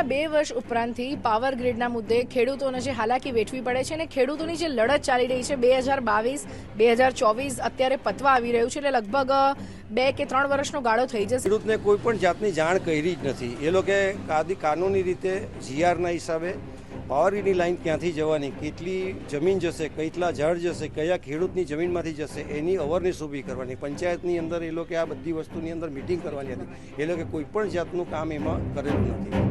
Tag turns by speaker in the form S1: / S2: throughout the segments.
S1: છેલ્લા બે વર્ષ ઉપરાંતથી પાવર ગ્રીડના મુદ્દે ખેડૂતોને જે હાલાકી વેઠવી પડે છે અને ખેડૂતોની જે લડત ચાલી રહી છે, બે હજાર બાવીસ, બે હજાર ચોવીસ અત્યારે પતવા આવી રહ્યું છે એટલે લગભગ બે કે ત્રણ વર્ષનો ગાળો થઈ જશે.
S2: ખેડૂતને કોઈ પણ જાતની જાણ કરી જ નથી. એ કાદી કાનૂની રીતે જીઆરના હિસાબે પાવરની લાઈન ક્યાંથી જવાની, કેટલી જમીન જશે, કેટલા ઝાડ જશે, કયા ખેડૂતની જમીનમાંથી જશે, એની અવેરનેસ ઊભી કરવાની. પંચાયતની અંદર એ લોકો આ બધી વસ્તુની અંદર મિટિંગ કરવાની હતી. એ લોકો કોઈ પણ જાતનું કામ એમાં કરેલું નથી.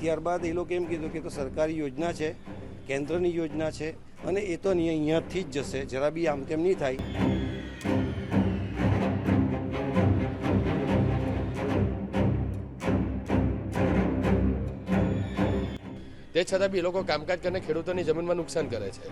S2: ત્યારબાદ એ લોકો એમ કીધું કે તો સરકારી યોજના છે, કેન્દ્રની યોજના છે, અને એ તો અહીં- અહીંયાથી જ જશે, જરા બી આમ તેમ નહીં થાય.
S3: તે છતાં બી એ લોકો કામકાજ કરીને ખેડૂતોની જમીનમાં નુકસાન કરે છે.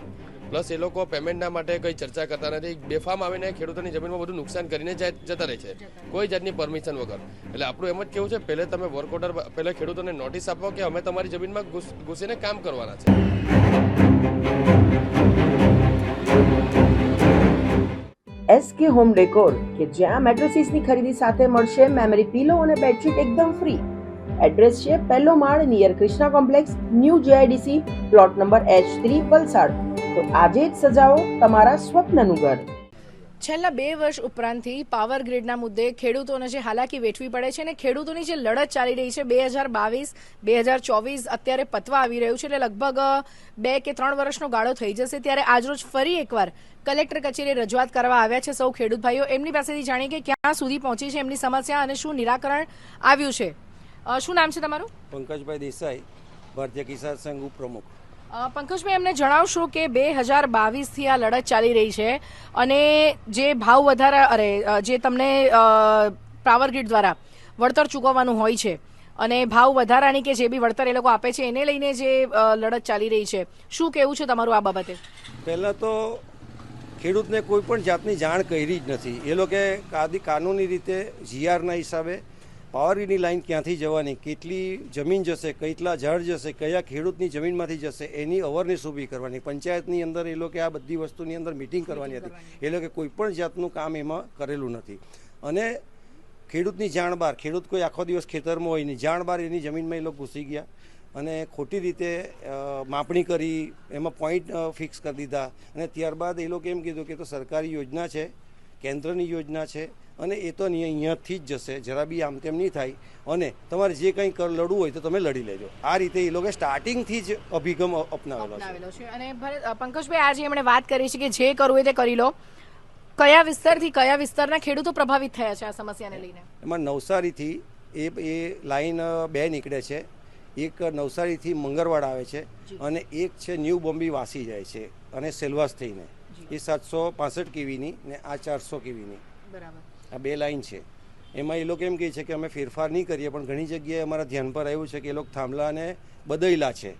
S3: પ્લસ એ લોકો પેમેન્ટના માટે કંઈ ચર્ચા કરતા નથી. બેફામ આવીને ખેડૂતોની જમીનમાં બધું નુકસાન કરીને જતા રહે છે. કોઈ જાતની પરમિશન વગર. એટલે આપણું એમ જ કેવું છે, પહેલે તમે વર્ક ઓર્ડર પહેલે ખેડૂતોને નોટિસ આપો કે અમે તમારી જમીનમાં ઘૂસીને કામ કરવાના છે.
S4: એસકે હોમ ડેકોર કે જ્યાં મેટ્રોસિસની ખરીદી સાથે મળશે મેમરી પીલો અને બેડશીટ એકદમ ફ્રી એડ્રેસ છે પહેલો માળ near Krishna complex, new GIDC, plot number H three, Valsad. તો આજે જ સજાવો તમારા સ્વપ્નનું ઘર.
S1: છેલ્લા બે વર્ષ ઉપરાંતથી પાવર ગ્રીડના મુદ્દે ખેડૂતોને જે હાલાકી વેઠવી પડે છે અને ખેડૂતોની જે લડત ચાલી રહી છે, બે હજાર બાવીસ, બે હજાર ચોવીસ અત્યારે પતવા આવી રહ્યું છે એટલે લગભગ બે કે ત્રણ વર્ષનો ગાળો થઈ જશે ત્યારે આજરોજ ફરી એકવાર કલેક્ટર કચેરીએ રજૂઆત કરવા આવ્યા છે સૌ ખેડૂત ભાઈઓ. એમની પાસેથી જાણીએ કે ક્યાં સુધી પહોંચી છે, એમની સમસ્યા અને શું નિરાકરણ આવ્યું છે. શું નામ છે તમારું?
S2: પંકજભાઈ દેસાઈ ભારતીય કિસાન સંઘ ઉપપ્રમુખ.
S1: પંકજભાઈ એમને જણાવશો કે બે હજાર બાવીસથી આ લડત ચાલી રહી છે અને જે ભાવ વધારા અરે જે તમને પાવર ગ્રીડ દ્વારા વળતર ચૂકવવાનું હોય છે અને ભાવ વધારાની કે જે બી વળતર એ લોકો આપે છે એને લઈને જે લડત ચાલી રહી છે. શું કેવું છે તમારું આ બાબતે?
S2: પહેલાં તો ખેડૂતને કોઈ પણ જાતની જાણ કરી જ નથી. એ લોકોએ કાદી કાનૂની રીતે જીઆરના હિસાબે પાવરની લાઇન ક્યાંથી જવાની? કેટલી જમીન જશે? કેટલા ઝાડ જશે? કયા ખેડૂતની જમીનમાંથી જશે? એની અવેરનેસ ઊભી કરવાની. પંચાયતની અંદર એ લોકોએ આ બધી વસ્તુની અંદર મિટિંગ કરવાની હતી. એ લોકોએ કોઈ પણ જાતનું કામ એમાં કરેલું નથી. અને ખેડૂતની જાણ બહાર ખેડૂત કોઈ આખો દિવસ ખેતરમાં હોય નહીં. જાણ બહાર એની જમીનમાં એ લોકો ઘૂસી ગયા અને ખોટી રીતે માપણી કરી એમાં પોઈન્ટ ફિક્સ કરી દીધા. અને ત્યારબાદ એ લોકો એમ કીધું કે તો સરકારી યોજના છે. કેન્દ્રની યોજના છે અને એ તો અહીં- અહીંયાથી જ જશે. જરા બી આમ તેમ નહીં થાય. અને તમારે જે કંઈ કર- લડવું હોય તો તમે લડી લેજો. આ રીતે એ લોકો સ્ટાર્ટિંગથી જ અભિગમ અપનાવેલો છે.
S1: અને પંકજભાઈ આજે એમણે વાત કરી છે કે જે કરવું હોય તે કરી લો. કયા વિસ્તારથી કયા વિસ્તારના ખેડૂતો પ્રભાવિત થયા છે આ સમસ્યાને લઈને?
S2: એમાં નવસારીથી એ એ લાઈન બે નીકળે છે. એક નવસારીથી મંગરવાડ આવે છે અને એક છે ન્યૂ બોમ્બી વાસી જાય છે અને સેલવાસ થઈને. એ સાતસો પાસઠ કેવીની ને આ ચારસો કેવીની.
S1: બરાબર.
S2: આ બે લાઈન છે. એમાં એ લોકો એમ કહે છે કે અમે ફેરફાર નહીં કરીએ પણ ઘણી જગ્યાએ અમારા ધ્યાન પર આવ્યું છે કે એ લોકો થાંભલાને બદલેલા છે.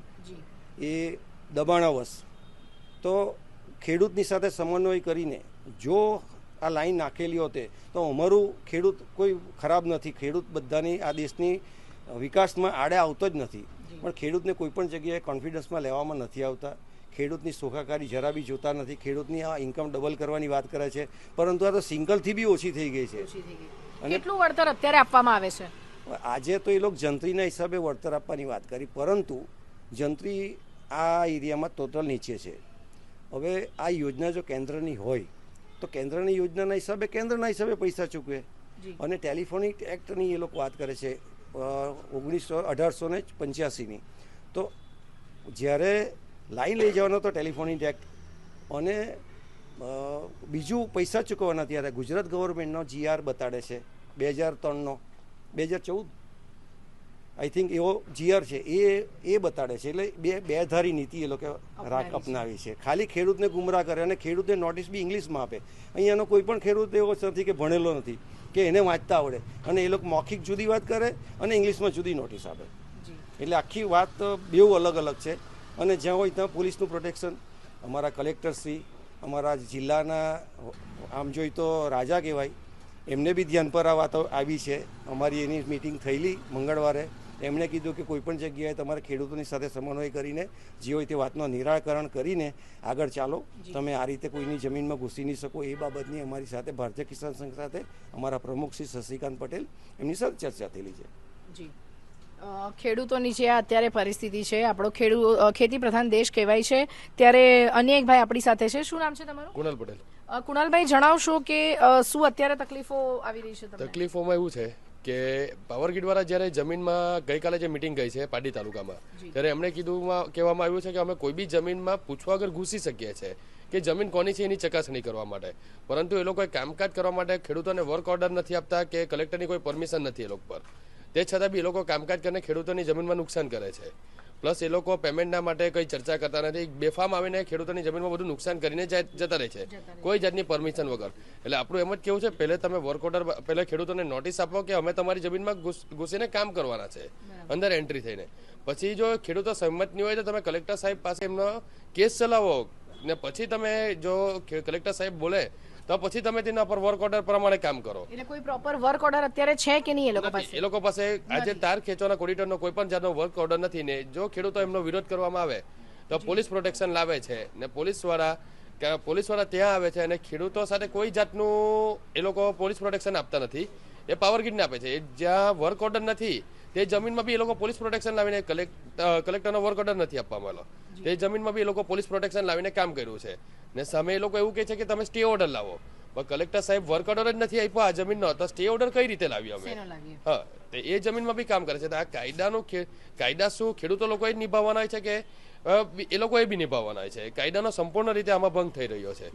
S2: એ દબાણાવશ. તો ખેડૂતની સાથે સમન્વય કરીને જો આ લાઈન નાખેલી હોતે તો અમારું ખેડૂત કોઈ ખરાબ નથી. ખેડૂત બધાની આ દેશની વિકાસમાં આડે આવતો જ નથી. પણ ખેડૂતને કોઈ પણ જગ્યાએ કોન્ફિડન્સમાં લેવામાં નથી આવતા. ખેડૂતની સુખાકારી જરા બી જોતા નથી. ખેડૂતની આ ઇન્કમ ડબલ કરવાની વાત કરે છે. પરંતુ આ તો સિંગલથી બી ઓછી થઈ ગઈ છે.
S1: કેટલું વળતર અત્યારે આપવામાં આવે છે?
S2: આજે તો એ લોકો જંત્રીના હિસાબે વળતર આપવાની વાત કરી. પરંતુ જંત્રી આ એરિયામાં ટોટલ નીચે છે. હવે આ યોજના જો કેન્દ્રની હોય તો કેન્દ્રની યોજનાના હિસાબે કેન્દ્રના હિસાબે પૈસા ચૂકવે. અને ટેલિફોનિક એક્ટની એ લોકો વાત કરે છે ઓગણીસો અઢારસો ને પંચ્યાસીની. તો જ્યારે લાઈન લઈ જવાનો તો ટેલિફોનિક એક્ટ અને બીજું પૈસા ચૂકવવાના ત્યારે ગુજરાત ગવર્મેન્ટનો જીઆર બતાડે છે બે હજાર ત્રણનો. બે હજાર ચૌદ. આઈ થિંક એવો જીઆર છે. એ એ બતાડે છે. એટલે બે બે ધારી નીતિ એ લોકો રાખ
S1: અપનાવી છે.
S2: અપનાવી છે. ખાલી ખેડૂતને ગુમરાહ કરે અને ખેડૂતને નોટિસ બી ઇંગ્લિશમાં આપે. અહીંયાનો કોઈ પણ ખેડૂત એવો નથી કે ભણેલો નથી કે એને વાંચતા આવડે. અને એ લોકો મૌખિક જુદી વાત કરે અને ઇંગ્લિશમાં જુદી નોટિસ આપે. એટલે આખી વાત બેઉ અલગ અલગ છે. અને જ્યાં હોય ત્યાં પોલીસનું પ્રોટેક્શન. અમારા કલેક્ટરશ્રી અમારા જિલ્લાના આમ જોઈ તો રાજા કહેવાય એમને બી ધ્યાન પર આ વાતો આવી છે. અમારી એની મિટિંગ થયેલી મંગળવારે. એમણે કીધું કે કોઈપણ જગ્યાએ તમારે ખેડૂતોની સાથે સમન્વય કરીને જે હોય તે વાતનો નિરાકરણ કરીને આગળ ચાલો. તમે આ રીતે કોઈની જમીનમાં ઘૂસી નહીં શકો એ બાબતની અમારી સાથે ભારતીય કિસાન સંઘ સાથે અમારા પ્રમુખ શ્રી શશિકાંત પટેલ એમની સાથે ચર્ચા થયેલી છે.
S1: જી. ખેડૂતોની જે અત્યારે પરિસ્થિતિ છે આપણો ખેડૂ ખેતી પ્રધાન દેશ કહેવાય છે ત્યારે અન્ય એક ભાઈ આપણી સાથે છે. શું નામ છે તમારું?
S3: કુણાલ પટેલ.
S1: કુણાલભાઈ જણાવશો કે શું અત્યારે તકલીફો આવી રહી છે
S3: તકલીફોમાં એવું છે કે પાવર ગ્રીડ વાળા જ્યારે જમીનમાં ગઈકાલે જે મિટિંગ ગઈ છે પાડી તાલુકામાં ત્યારે એમણે કીધું કહેવામાં આવ્યું છે કે અમે કોઈ બી જમીનમાં પૂછવા વગર ઘૂસી શકીએ છીએ કે જમીન કોની છે એની ચકાસણી કરવા માટે. પરંતુ એ લોકોએ કામકાજ કરવા માટે ખેડૂતોને વર્ક ઓર્ડર નથી આપતા કે કલેક્ટરની કોઈ પરમિશન નથી એ લોકો પર. તે છતાં બી એ લોકો કામકાજ કરીને ખેડૂતોની જમીનમાં નુકસાન કરે છે. પ્લસ એ લોકો પેમેન્ટના માટે કંઈ ચર્ચા કરતા નથી. બેફામ આવીને ખેડૂતોની જમીનમાં બધું નુકસાન કરીને જતા રહે છે. કોઈ જાતની પરમિશન વગર. એટલે આપણું એમ જ કેવું છે પહેલે તમે વર્ક ઓર્ડર પહેલે ખેડૂતોને નોટિસ આપો કે અમે તમારી જમીનમાં ઘૂસીને કામ કરવાના છે. અંદર એન્ટ્રી થઈને. પછી જો ખેડૂતો સહમત નહીં હોય તો તમે કલેક્ટર સાહેબ પાસે એમનો કેસ ચલાવો ને પછી તમે જો કલેક્ટર સાહેબ બોલે તો પછી તમે તેના પર વર્ક ઓર્ડર પ્રમાણે કામ કરો.
S1: એટલે કોઈ પ્રોપર વર્ક ઓર્ડર અત્યારે છે કે નહીં એ લોકો પાસે?
S3: એ લોકો પાસે આજે તાર ખેંચવાના કોડિટરનો કોઈ પણ જાતનો વર્ક ઓર્ડર નથી ને જો ખેડૂતો એમનો વિરોધ કરવામાં આવે તો પોલીસ પ્રોટેક્શન લાવે છે ને પોલીસવાળા પોલીસવાળા ત્યાં આવે છે અને ખેડૂતો સાથે કોઈ જાતનું એ લોકો પોલીસ પ્રોટેક્શન આપતા નથી. એ પાવર ગ્રીડને આપે છે. એ જ્યાં વર્ક ઓર્ડર નથી તે જમીનમાં બી એ લોકો પોલીસ પ્રોટેક્શન લાવીને કલેક્ટ કલેક્ટરનો વર્ક ઓર્ડર નથી આપવામાં આવ્યો તે જમીનમાં બી એ લોકો પોલીસ પ્રોટેક્શન લાવીને કામ કર્યું છે. ને સામે એ લોકો એવું કહે છે કે તમે સ્ટે ઓર્ડર લાવો. પણ કલેક્ટર સાહેબ વર્ક ઓર્ડર જ નથી આપ્યો આ જમીનનો. તો સ્ટે ઓર્ડર કઈ રીતે લાવી અમે? હા તો એ જમીનમાં બી કામ કરે છે. તો આ કાયદાનું કાયદા શું? ખેડૂતો લોકોએ નિભાવવાના હોય છે કે એ લોકોએ બી નિભાવવાના છે. કાયદાનો સંપૂર્ણ રીતે આમાં ભંગ થઈ રહ્યો છે.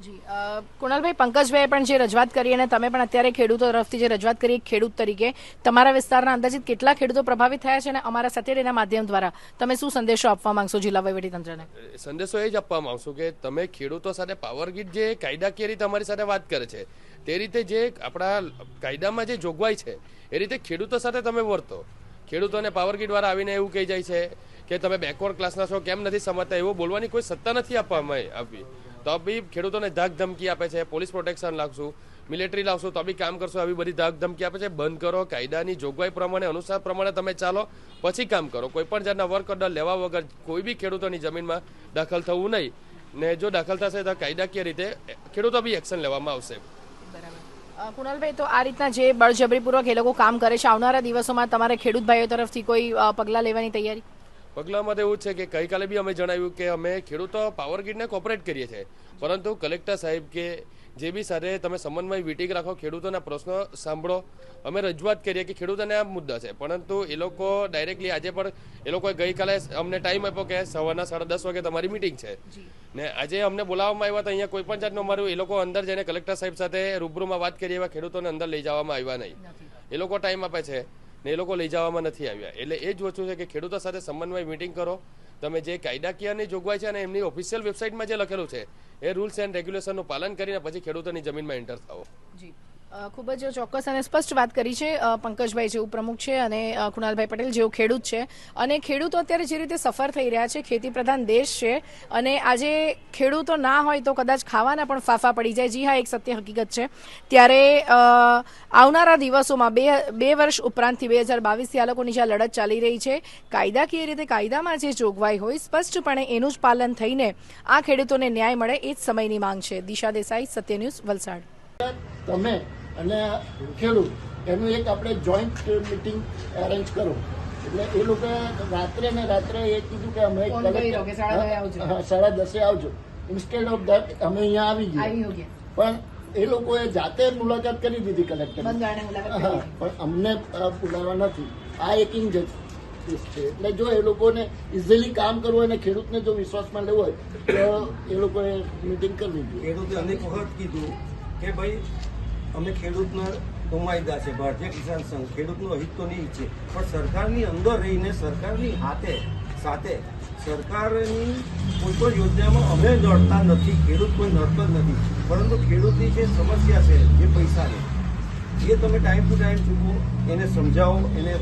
S1: કુણાલભાઈ પંકજભાઈ પણ જે રજૂઆત કરી અને તમે પણ અત્યારે ખેડૂતો તરફથી જે રજૂઆત કરી ખેડૂત તરીકે તમારા વિસ્તારના અંદાજિત કેટલા ખેડૂતો પ્રભાવિત થયા છે અને અમારા સત્યડીના માધ્યમ દ્વારા તમે શું સંદેશો આપવા માંગશો જિલ્લા વહીવટીતંત્રને?
S3: સંદેશો એ જ આપવા માંગશો કે તમે ખેડૂતો સાથે પાવર જે કાયદાકીય રીતે અમારી સાથે વાત કરે છે તે રીતે જે આપણા કાયદામાં જે જોગવાઈ છે એ રીતે ખેડૂતો સાથે તમે વર્તો. ખેડૂતોને પાવર ગીટ વાળા આવીને એવું કહી જાય છે કે તમે બેકવર્ડ ક્લાસના છો, કેમ નથી સમજતા? એવું બોલવાની કોઈ સત્તા નથી આપવામાં આવી. તો બી ખેડૂતોને ધાક ધમકી આપે છે, પોલીસ પ્રોટેક્શન લાવશું મિલિટરી લાવશું, તો બી કામ કરશો, આવી બધી ધાક ધમકી આપે છે. બંધ કરો, કાયદાની જોગવાઈ પ્રમાણે, અનુસાર પ્રમાણે તમે ચાલો, પછી કામ કરો. કોઈ પણ જાતના વર્ક ઓર્ડર લેવા વગર કોઈ બી ખેડૂતોની જમીનમાં દાખલ થવું નહીં. ને જો દાખલ થશે તો કાયદાકીય રીતે, ખેડૂતો બી એક્શન લેવામાં આવશે.
S1: કુણાલભાઈ, તો આ રીતના જે બળજબરીપૂર્વક એ લોકો કામ કરે છે, આવનારા દિવસોમાં તમારે ખેડૂત ભાઈઓ તરફથી કોઈ પગલાં લેવાની તૈયારી?
S3: પગલામાં તો એવું છે કે ગઈકાલે બી અમે જણાવ્યું કે અમે ખેડૂતો પાવર ગ્રીડને કોપરેટ કરીએ છીએ. પરંતુ કલેક્ટર સાહેબ કે જે બી સાથે તમે સમન્વય વીટીક રાખો ખેડૂતોના પ્રશ્નો સાંભળો. અમે રજૂઆત કરીએ કે ખેડૂતોને આ મુદ્દા છે. પરંતુ એ લોકો ડાયરેક્ટલી આજે પણ એ લોકોએ ગઈકાલે અમને ટાઈમ આપ્યો કે સવારના સાડા દસ વાગે તમારી મિટિંગ છે. ને આજે અમને બોલાવવામાં આવ્યા તો અહીંયા કોઈ પણ જાતનું અમારું એ લોકો અંદર જઈને કલેક્ટર સાહેબ સાથે રૂબરૂમાં વાત કરી એવા ખેડૂતોને અંદર લઈ જવામાં આવ્યા નહીં. એ લોકો ટાઈમ આપે છે. ને એ લોકો લઈ જવામાં નથી આવ્યા. એટલે એ જ વસ્તુ છે કે ખેડૂતો સાથે સમન્વય મિટિંગ કરો. તમે જે કાયદાકીયની જોગવાઈ છે અને એમની ઓફિશિયલ વેબસાઇટમાં જે લખેલું છે, એ રૂલ્સ એન્ડ રેગ્યુલેશનનું પાલન કરીને પછી ખેડૂતોની જમીનમાં એન્ટર થાઓ.
S1: જી. ખૂબ જ ચોક્કસ અને સ્પષ્ટ વાત કરી છે પંકજભાઈ જેવું પ્રમુખ છે અને કુણાલભાઈ પટેલ જેવું ખેડૂત છે. અને ખેડૂતો અત્યારે જે રીતે સફર થઈ રહ્યા છે, ખેતી પ્રધાન દેશ છે, અને આજે ખેડૂતો ના હોય તો કદાચ ખાવાના પણ ફાફા પડી જાય. જી હા, એક સત્ય હકીકત છે. ત્યારે આવનારા દિવસોમાં બે બે વર્ષ ઉપરાંતથી બે હજાર બાવીસથી આ લોકોની જે લડત ચાલી રહી છે કાયદાકીય રીતે કાયદામાં જે જોગવાઈ હોય, સ્પષ્ટપણે એનું જ પાલન થઈને આ ખેડૂતોને ન્યાય મળે એ જ સમયની માંગ છે. દિશા દેસાઈ, સત્ય ન્યૂઝ વલસાડ.
S5: તમે અને ખેડૂત એનું એક આપણે જોઈન્ટ મિટિંગ અરેન્જ કરો. એટલે એ લોકો રાત્રે ને રાત્રે એ કીધું કે અમે
S1: સાડા દસે આવજો.
S5: સાડા દસે આવજો. ઇન્સ્ટેડ ઓફ ધેટ અમે અહીંયા આવી ગયા. પણ એ લોકોએ જાતે મુલાકાત કરી દીધી કલેક્ટર હા પણ અમને બોલાવા નથી. આ એક ઇન્જસ્ટિસ છે. એટલે જો એ લોકોને ઇઝીલી કામ કરવું હોય અને ખેડૂતને જો વિશ્વાસમાં લેવો હોય તો એ લોકોએ મિટિંગ કરવી જોઈએ
S2: ખેડૂતે અનેક વખત કીધું કે ભાઈ અમે ખેડૂતના નુમાયદા છે, ભારતીય કિસાન સંઘ. ખેડૂતનું હિત તો નહીં છે, પણ સરકારની અંદર રહીને, સરકારની હાથે, સાથે સરકારની કોઈ પણ યોજનામાં અમે નડતા નથી, ખેડૂત કોઈ નડતો જ નથી. પરંતુ ખેડૂતની જે સમસ્યા છે, જે પૈસાની એ તમે ટાઈમ ટુ ટાઈમ ચૂકવો એને સમજાવો, એને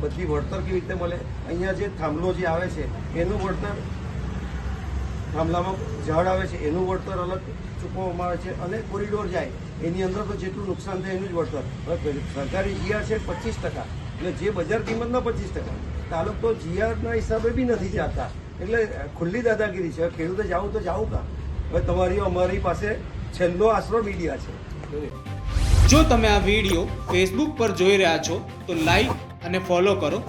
S2: બધી વળતર કેવી રીતે મળે? અહીંયા જે થાંભલો જે આવે છે, એનું વળતર થાંભલામાં ઝાડ આવે છે, એનું વળતર અલગ ચૂકવવામાં આવે છે અને કોરિડોર જાય. એની અંદર તો જેટલું નુકસાન થાય એનું જ વળતર. સરકારી જીઆર છે પચીસ ટકા. એટલે જે બજાર કિંમતના પચીસ ટકા. તાલુક તો જીઆરના હિસાબે બી નથી ચાલતા એટલે ખુલ્લી દાદાગીરી છે. ખેડૂતે જાવું તો જાવું કા? હવે તમારી અમારી પાસે છેલ્લો આશરો મીડિયા છે.
S6: જો તમે આ વીડિયો ફેસબુક પર જોઈ રહ્યા છો, તો લાઈક અને ફોલો કરો.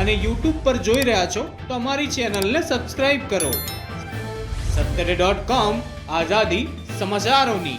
S6: અને યુટ્યુબ પર જોઈ રહ્યા છો, તો અમારી ચેનલને સબસ્ક્રાઈબ કરો. સત્તરે ડોટ કોમ આઝાદી સમાચારોની.